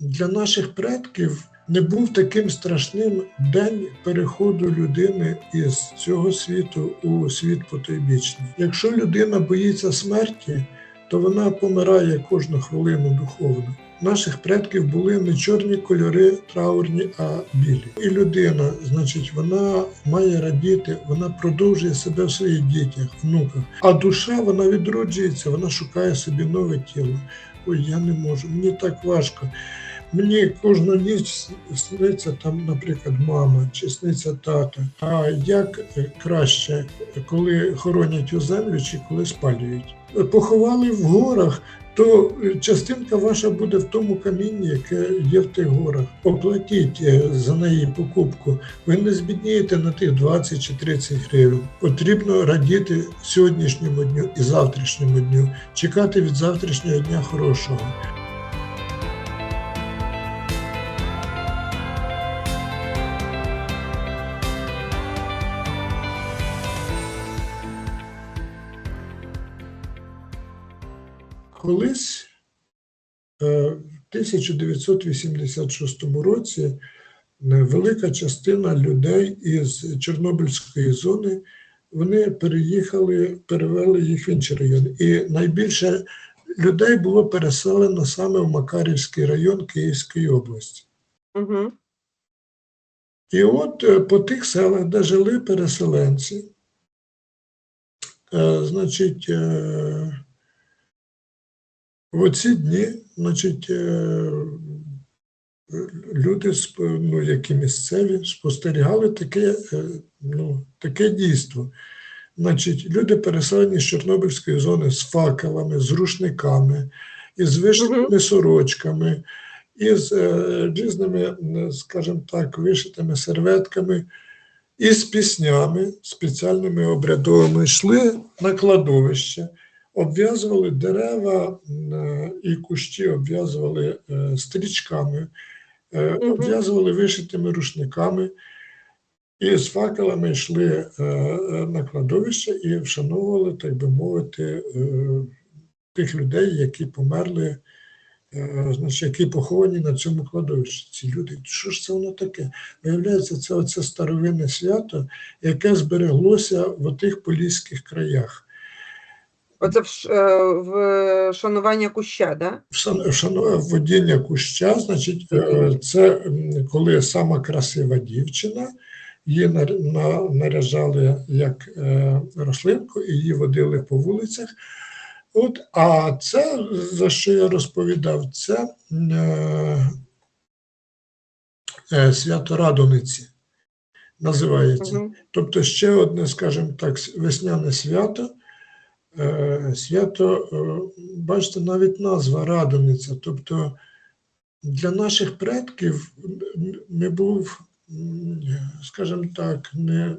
для наших предків не був таким страшним день переходу людини із цього світу у світ потойбічний. Якщо людина боїться смерті, то вона помирає кожну хвилину духовно. Наших предків були не чорні кольори траурні, а білі. І людина, значить, вона має радіти, вона продовжує себе в своїх дітях, внуках. А душа вона відроджується, вона шукає собі нове тіло. Ой, я не можу, мені так важко. Мені кожну ніч сниться там, наприклад, мама чи сниться тато. А як краще, коли хоронять у землю чи коли спалюють? Поховали в горах, то частинка ваша буде в тому камінні, яке є в тих горах. Оплатіть е, за неї покупку. Ви не збіднієте на тих 20 чи 30 гривень. Потрібно радіти сьогоднішньому дню і завтрашньому дню, чекати від завтрашнього дня хорошого. Колись е, в 1986 році е, велика частина людей із Чорнобильської зони вони переїхали, перевели їх в інші райони. І найбільше людей було переселено саме в Макарівський район Київської області. Угу. І от е, по тих селах, де жили переселенці, значить, в оці дні, значить, е, люди, ну, які місцеві, спостерігали таке, е, ну, таке дійство. Значить, люди переселені з Чорнобильської зони з факелами, з рушниками, із вишитими сорочками, із е, різними, скажімо так, вишитими серветками, і з піснями, спеціальними обрядовими, йшли на кладовище, обв'язували дерева е, і кущі, обв'язували е, стрічками, е, обв'язували вишитими рушниками. І з факелами йшли на кладовище і вшановували, так би мовити, тих людей, які померли, значить, які поховані на цьому кладовищі. Ці люди, що ж це воно таке? Виявляється, це оце старовинне свято, яке збереглося в тих поліських краях. Оце в, е, в шанування куща, да? Вшану- Водіння куща, значить, е, це коли сама красива дівчина, її нар- наряжали як е, рослинку і її водили по вулицях. От, а це, за що я розповідав, це е, е, свято Радониці називається. Тобто ще одне, скажімо так, весняне свято. Е, Свято, е, бачите, навіть назва Радониця. Тобто для наших предків не був, скажімо так, не,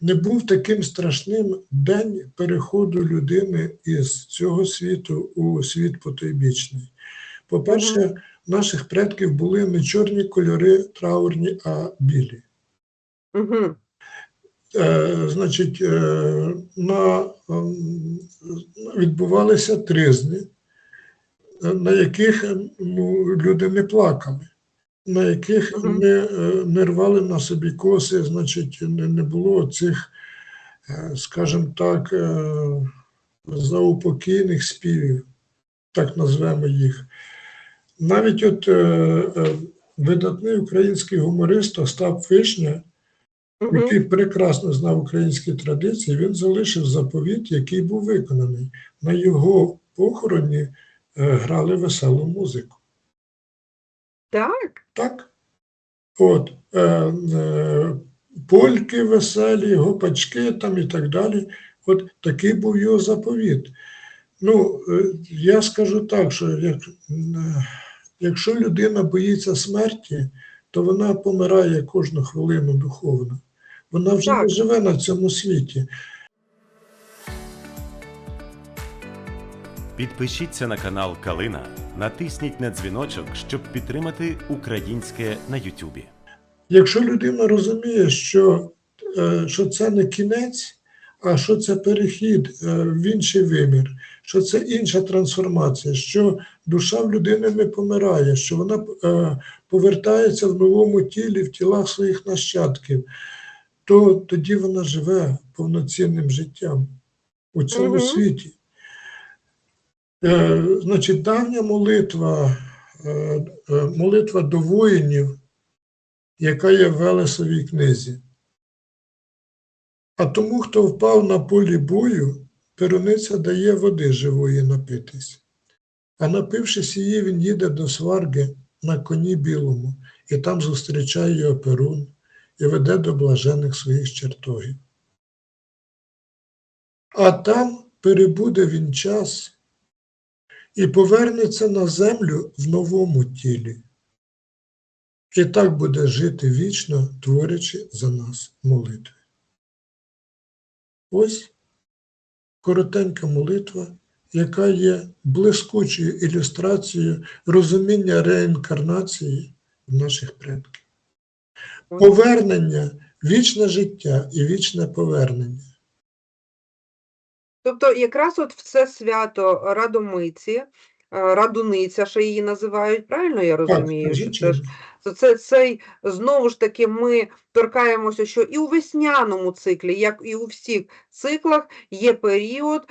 не був таким страшним день переходу людини із цього світу у світ потойбічний. По-перше, наших предків були не чорні кольори траурні, а білі. Угу. Е, значить, е, на, відбувалися тризни, е, на яких е, ну, люди не плакали, на яких Мгм. не, е, не рвали на собі коси, значить, не, не було цих, е, скажімо так, заупокійних співів, так назвемо їх. Навіть от видатний український гуморист Остап Вишня. Який прекрасно знав українські традиції, він залишив заповіт, який був виконаний. На його похороні е, грали веселу музику. Так. Так? От, е, е, польки веселі, гопачки там і так далі. От такий був його заповіт. Ну, е, я скажу так, що як, е, якщо людина боїться смерті, то вона помирає кожну хвилину духовно. Вона вже не живе на цьому світі. Підпишіться на канал Калина, натисніть на дзвіночок, щоб підтримати українське на Ютубі. Якщо людина розуміє, що, е, що це не кінець, а що це перехід е, в інший вимір, що це інша трансформація, що душа в людини не помирає, що вона е, повертається в новому тілі, в тілах своїх нащадків, то тоді вона живе повноцінним життям у цьому Мгм. світі. Е, значить, давня молитва, е, е, молитва до воїнів, яка є в Велесовій книзі. А тому, хто впав на полі бою, перуниця дає води живої напитись. А напившись її, він їде до сварги на коні білому, і там зустрічає його перун і веде до блажених своїх чертогів. А там перебуде він час і повернеться на землю в новому тілі. І так буде жити вічно, творячи за нас молитви. Ось коротенька молитва, яка є блискучою ілюстрацією розуміння реінкарнації наших предків. Повернення, вічне життя і вічне повернення. Тобто, якраз от в це свято Радомиці, е, Радуниця, що її називають, правильно я розумію? що це, ж- то це цей знову ж таки ми торкаємося, що і у весняному циклі, як і у всіх циклах, є період,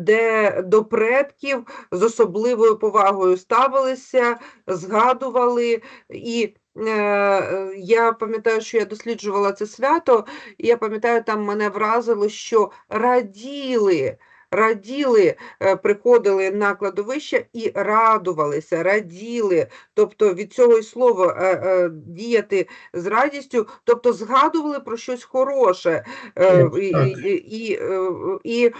де до предків з особливою повагою ставилися, згадували і. Е, е, Я пам'ятаю, що я досліджувала це свято, і я пам'ятаю, там мене вразило, що раділи, раділи, е, приходили на кладовище і радувалися, раділи. Тобто від цього й слова е, е, діяти з радістю, тобто згадували про щось хороше. і, і, і, і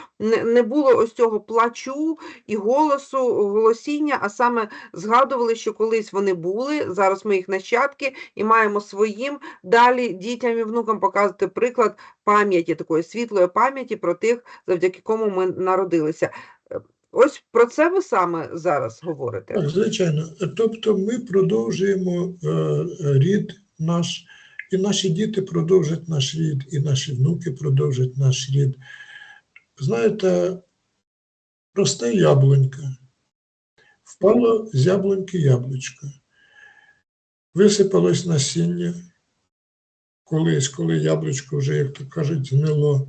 не було ось цього плачу і голосу, голосіння, а саме згадували, що колись вони були, зараз ми їх нащадки і маємо своїм далі дітям і внукам показувати приклад пам'яті, такої світлої пам'яті про тих, завдяки кому ми народилися. Е, Ось про це ви саме зараз говорите. Так, звичайно. Тобто ми продовжуємо е, рід наш, і наші діти продовжать наш рід, і наші внуки продовжать наш рід. Знаєте, просте яблунька. Впало з яблуньки яблучко. Висипалось насіння. Колись, коли яблучко вже, як то кажуть, згнило.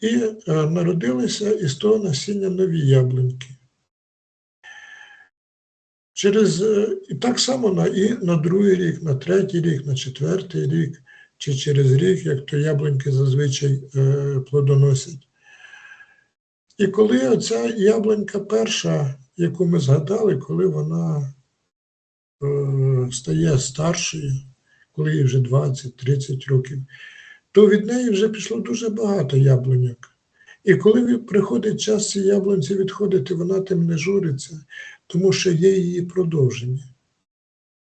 І е, народилися із того насіння нові яблуньки. Через е, і так само на, і на другий рік, на третій рік, на четвертий рік, чи через рік, як то яблуньки зазвичай е, плодоносять. І коли оця яблунька перша, яку ми згадали, коли вона е, стає старшою, коли їй вже 20-30 років, то від неї вже пішло дуже багато яблуньок. І коли приходить час ці яблунці відходити, вона тим не журиться, тому що є її продовження.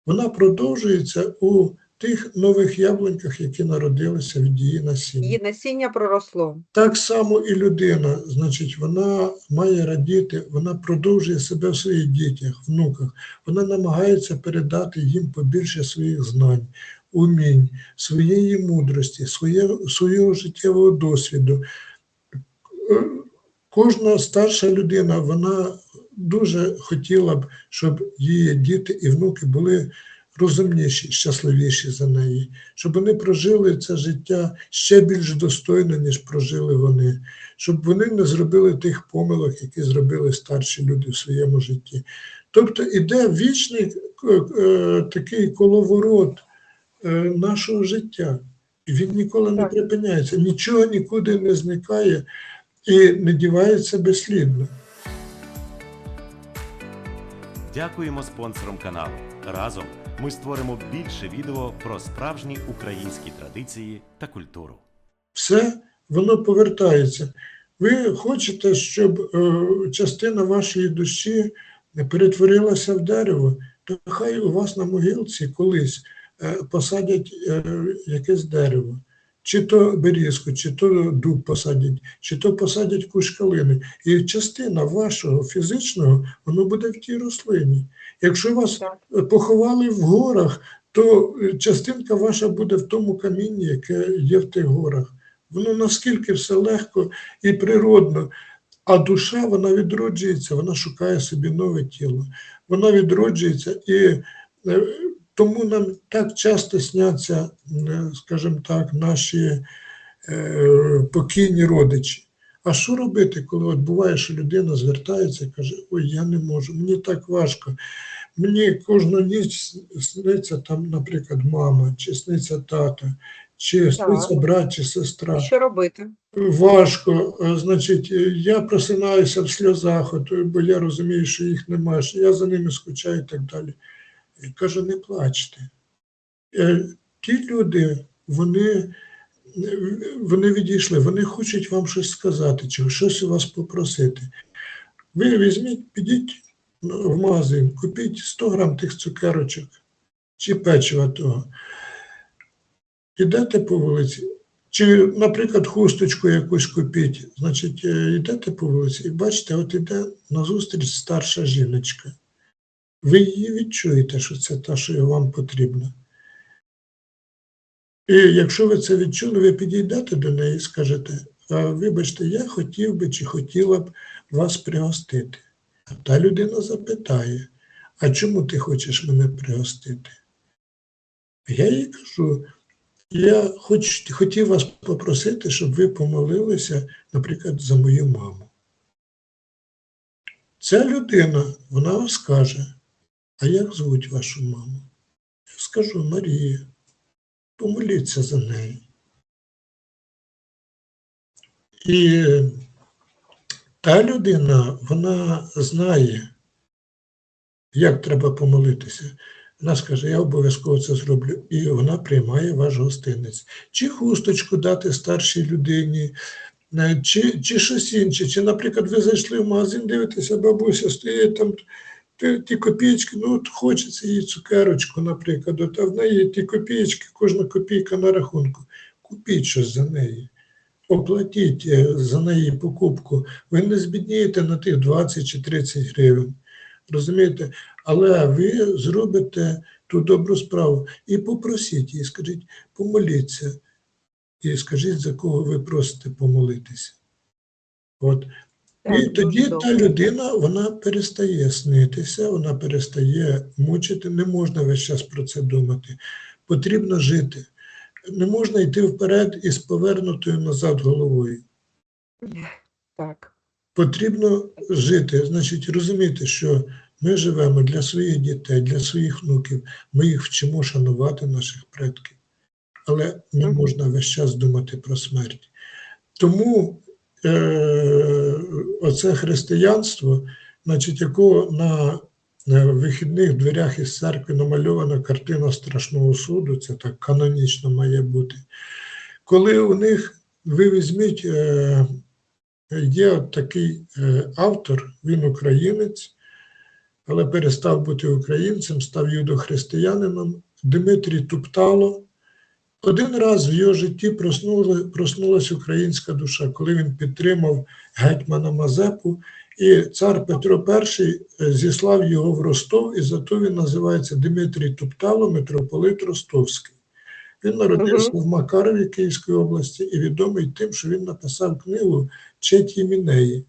Вона продовжується у тих нових яблуньках, які народилися від її насіння. Її насіння проросло. Так само і людина, значить, вона має радіти, вона продовжує себе в своїх дітях, внуках. Вона намагається передати їм побільше своїх знань, умінь, своєї мудрості, своє, свого життєвого досвіду. Е, Кожна старша людина, вона дуже хотіла б, щоб її діти і внуки були розумніші, щасливіші за неї, щоб вони прожили це життя ще більш достойно, ніж прожили вони, щоб вони не зробили тих помилок, які зробили старші люди в своєму житті. Тобто іде вічний е, е, такий коловорот е, нашого життя. І він ніколи не припиняється, нічого нікуди не зникає і не дівається безслідно. Дякуємо спонсорам каналу. Разом ми створимо більше відео про справжні українські традиції та культуру. все воно повертається. Ви хочете, щоб е, частина вашої душі перетворилася в дерево, то хай у вас на могилці колись е, посадять е, якесь дерево, чи то берізку, чи то дуб посадять, чи то посадять кущ калини. І частина вашого фізичного воно буде в тій рослині. Якщо вас поховали в горах, то е, частинка ваша буде в тому камінні, яке є в тих горах. Воно наскільки все легко і природно. А душа вона відроджується, вона шукає собі нове тіло. Вона відроджується, і е, тому нам так часто сняться, е, скажімо так, наші е, покійні родичі. А що робити, коли от буває, що людина звертається і каже: Ой, я не можу, мені так важко. Мені кожну ніч сниться там, наприклад, мама, чи сниться тато, чи сниться брат, чи сестра Що робити? важко. Е, Значить, я просинаюся в сльозах, бо я розумію, що їх немає, що я за ними скучаю і так далі. Кажу, не плачте. Е, Ті люди, вони, е, вони відійшли, вони хочуть вам щось сказати, чи щось у вас попросити. Ви візьміть, підіть ну, в магазин, купіть 100 грам тих цукерочок чи печива того. Ідете по вулиці, чи, наприклад, хусточку якусь купіть, значить, е, йдете по вулиці і бачите, от іде назустріч старша жіночка. Ви її відчуєте, що це та, що вам потрібно. І якщо ви це відчули, ви підійдете до неї і скажете, вибачте, я хотів би чи хотіла б вас пригостити. А та людина запитає, а чому ти хочеш мене пригостити? Я їй кажу, я хоч, хотів вас попросити, щоб ви помолилися, наприклад, за мою маму. Ця людина, вона вам скаже, а як звуть вашу маму? Я скажу Марія, помоліться за неї. І та людина, вона знає, як треба помолитися. Вона скаже, я обов'язково це зроблю. І вона приймає ваш гостинець. Чи хусточку дати старшій людині, е, чи, чи щось інше. Чи, наприклад, ви зайшли в магазин, дивитеся, бабуся стоїть там ті, копійки, ну от хочеться їй цукерочку, наприклад, а в неї ті копійки, кожна копійка на рахунку. Купіть щось за неї. Оплатіть е, за неї покупку. Ви не збіднієте на тих 20 чи 30 гривень. Розумієте? Але ви зробите ту добру справу і попросіть її, скажіть, помоліться. І скажіть, за кого ви просите помолитися. От. І тоді дуже та людина вона перестає снитися, вона перестає мучити. Не можна весь час про це думати. Потрібно жити. Не можна йти вперед із повернутою назад головою. Так. Потрібно жити, значить, розуміти, що ми живемо для своїх дітей, для своїх внуків. Ми їх вчимо шанувати наших предків. Але не можна весь час думати про смерть. Тому оце християнство, значить, якого на е, вихідних дверях із церкви намальована картина страшного суду, це так канонічно має бути. Коли у них ви візьміть. Е, Є такий е, автор, він українець, але перестав бути українцем, став юдохристиянином Дмитрій Туптало. Один раз в його житті проснула, проснулася українська душа, коли він підтримав гетьмана Мазепу, і цар Петро І е, зіслав його в Ростов, і зато він називається Дмитрій Туптало, митрополит Ростовський. Він народився в Макарові Київської області і відомий тим, що він написав книгу Четі Мінеї.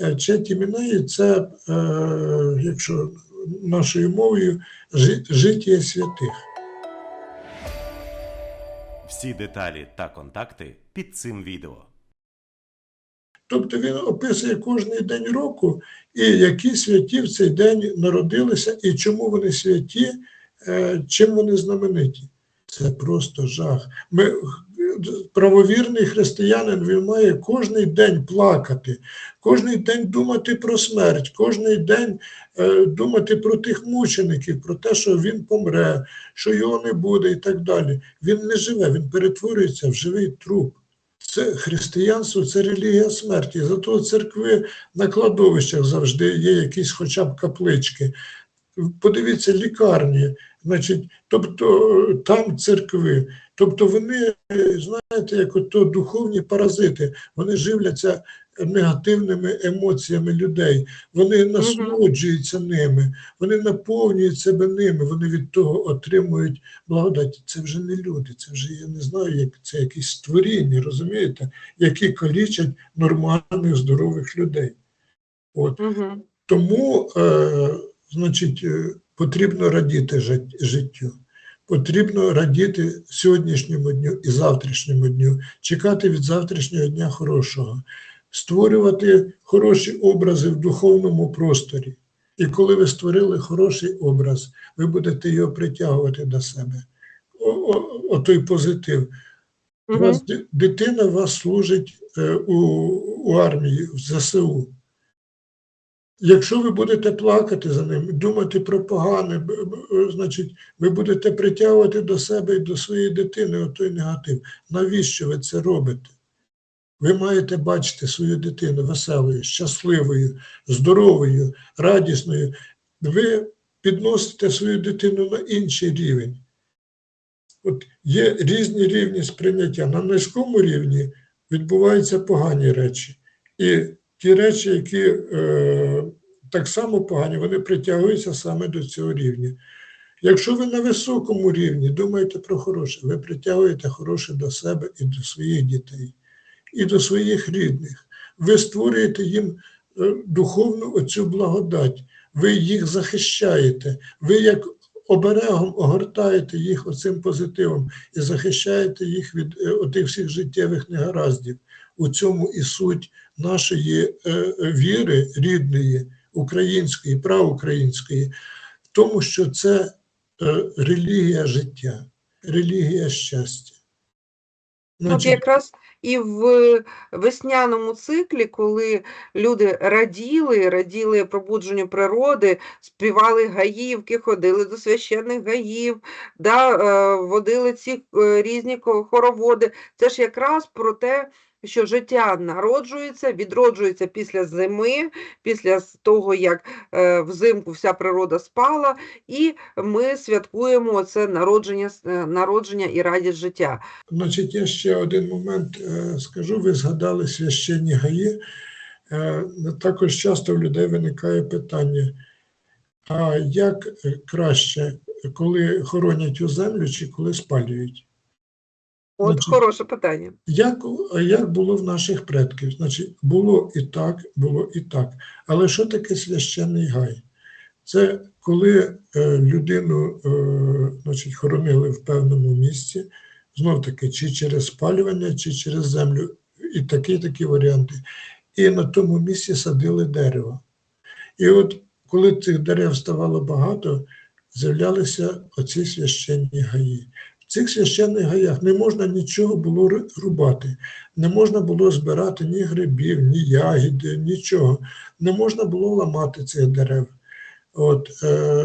Е, Четі Мінеї це, е, якщо нашою мовою, життя святих. Всі деталі та контакти під цим відео. Тобто він описує кожний день року, і які святі в цей день народилися, і чому вони святі, е, чим вони знамениті. Це просто жах. Ми, правовірний християнин він має кожний день плакати, кожний день думати про смерть, кожний день е, думати про тих мучеників, про те, що він помре, що його не буде і так далі. Він не живе, він перетворюється в живий труп. Це християнство, це релігія смерті. Зато церкви на кладовищах завжди є якісь хоча б каплички. Подивіться, лікарні, значить, тобто е, там церкви. Тобто вони, знаєте, як ото духовні паразити, вони живляться негативними емоціями людей. Вони насолоджуються ними, вони наповнюють себе ними, вони від того отримують благодать. Це вже не люди, це вже я не знаю, як це якісь створіння, розумієте, які калічать нормальних здорових людей. От. Тому, е, значить, е, потрібно радіти життю. Потрібно радіти сьогоднішньому дню і завтрашньому дню, чекати від завтрашнього дня хорошого, створювати хороші образи в духовному просторі. І коли ви створили хороший образ, ви будете його притягувати до себе. О, о, о той позитив. У Мгм. вас дитина вас служить е, у, у армії, в ЗСУ. Якщо ви будете плакати за ним, думати про погане, б- значить, ви будете притягувати до себе і до своєї дитини той негатив. Навіщо ви це робите? Ви маєте бачити свою дитину веселою, щасливою, здоровою, радісною. Ви підносите свою дитину на інший рівень. От є різні рівні сприйняття. На низькому рівні відбуваються погані речі. І ті речі, які е, так само погані, вони притягуються саме до цього рівня. Якщо ви на високому рівні думаєте про хороше, ви притягуєте хороше до себе і до своїх дітей, і до своїх рідних. Ви створюєте їм е, духовну оцю благодать, ви їх захищаєте, ви як оберегом огортаєте їх оцим позитивом і захищаєте їх від е, отих всіх життєвих негараздів. У цьому і суть нашої е, е, віри рідної, української, праукраїнської, в тому, що це е, релігія життя, релігія щастя. От якраз і в весняному циклі, коли люди раділи, раділи пробудженню природи, співали гаївки, ходили до священних гаїв, да, водили ці різні хороводи. Це ж якраз про те, що життя народжується, відроджується після зими, після того, як е, взимку вся природа спала, і ми святкуємо це народження, е, народження і радість життя. Значить, я ще один момент е, скажу. Ви згадали священні гаї. Е, Також часто в людей виникає питання: а як краще, коли хоронять у землю чи коли спалюють? От Значить, хороше питання. Як, як було в наших предків? Значить, було і так, було і так. Але що таке священний гай? Це коли е, людину е, значить, хоронили в певному місці, знов таки, чи через спалювання, чи через землю, і такі такі варіанти. І на тому місці садили дерево. І от коли цих дерев ставало багато, з'являлися оці священні гаї. Цих священних гаях не можна нічого було рубати, не можна було збирати ні грибів, ні ягіди, нічого. Не можна було ламати цих дерев. От, е,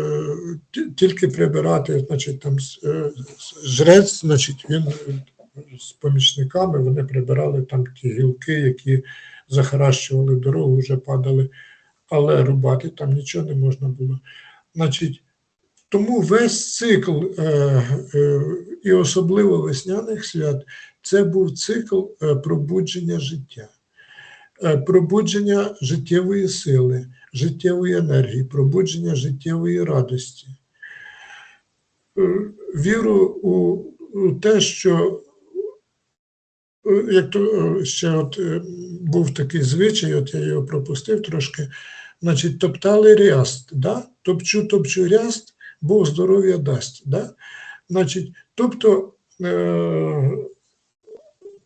тільки прибирати, значить, там е, жрець, значить, він е, з помічниками вони прибирали там ті гілки, які захаращували дорогу, вже падали, але рубати там нічого не можна було. Значить, тому весь цикл, е, е, і особливо весняних свят, це був цикл е, пробудження життя, пробудження життєвої сили, життєвої енергії, пробудження життєвої радості. Віру у, те, що як то ще от був такий звичай, от я його пропустив трошки, значить, топтали ряст, да? топчу, топчу ряст, Бог здоров'я дасть. Да? Значить, тобто, е,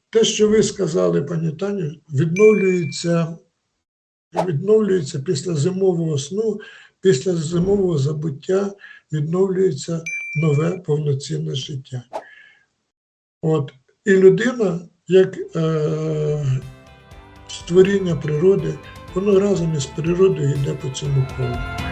те, що ви сказали, пані Таню, відновлюється, відновлюється після зимового сну, після зимового забуття відновлюється нове повноцінне життя. От. І людина, як е, створіння природи, воно разом із природою йде по цьому колу.